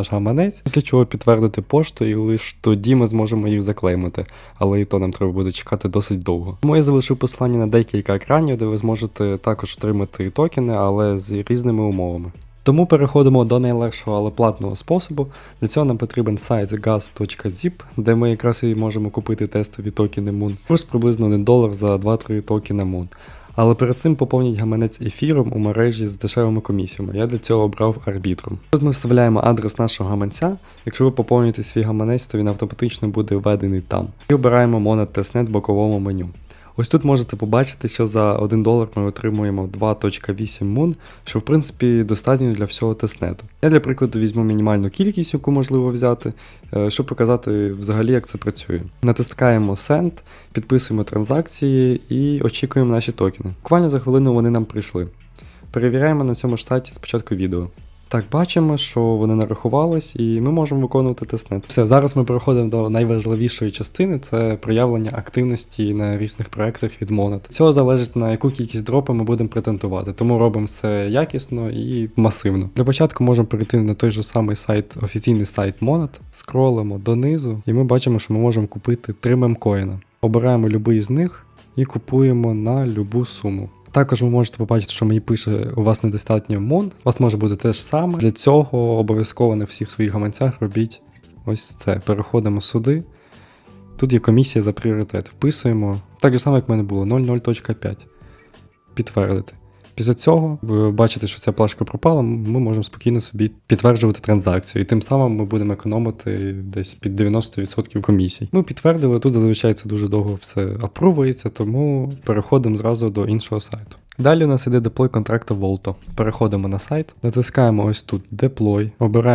наш гаманець, після чого підтвердити пошту, і лише тоді ми зможемо їх заклеймити. Але і то нам треба буде чекати досить довго. Тому я залишив посилання на декілька екранів, де ви зможете також отримати токени, але з різними умовами. Тому переходимо до найлегшого, але платного способу. Для цього нам потрібен сайт gas.zip, де ми якраз і можемо купити тестові токени Moon. Курс приблизно 1 долар за 2-3 токена Moon. Але перед цим поповніть гаманець ефіром у мережі з дешевими комісіями. Я для цього обрав арбітру. Тут ми вставляємо адрес нашого гаманця. Якщо ви поповнюєте свій гаманець, то він автоматично буде введений там. І обираємо Monad Testnet в боковому меню. Ось тут можете побачити, що за 1 долар ми отримуємо 2.8 мун, що в принципі достатньо для всього тестнету. Я для прикладу візьму мінімальну кількість, яку можливо взяти, е, щоб показати взагалі, як це працює. Натискаємо Send, підписуємо транзакції і очікуємо наші токени. Буквально за хвилину вони нам прийшли. Перевіряємо на цьому ж сайті спочатку відео. Так, бачимо, що вони нарахувались, і ми можемо виконувати тестнет. Все, зараз ми переходимо до найважливішої частини це проявлення активності на різних проектах від Monad. Цього залежить на яку кількість дропу ми будемо претендувати, тому робимо все якісно і масивно. Для початку можемо перейти на той же самий сайт, офіційний сайт Monad, скролимо донизу, і ми бачимо, що ми можемо купити 3 мемкоїна. Обираємо будь-який з них і купуємо на любу суму. Також ви можете побачити, що мені пише, у вас недостатньо мон. У вас може бути те ж саме. Для цього обов'язково на всіх своїх гаманцях робіть ось це. Переходимо сюди. Тут є комісія за пріоритет. Вписуємо так же само, як в мене було 00.5. Підтвердити. Після цього ви бачите, що ця плашка пропала, ми можемо спокійно собі підтверджувати транзакцію. І тим самим ми будемо економити десь під 90% комісій. Ми підтвердили, тут зазвичай це дуже довго все апрувується, тому переходимо зразу до іншого сайту. Далі у нас іде деплой контракта Volto. Переходимо на сайт, натискаємо ось тут Deploy, обираємо.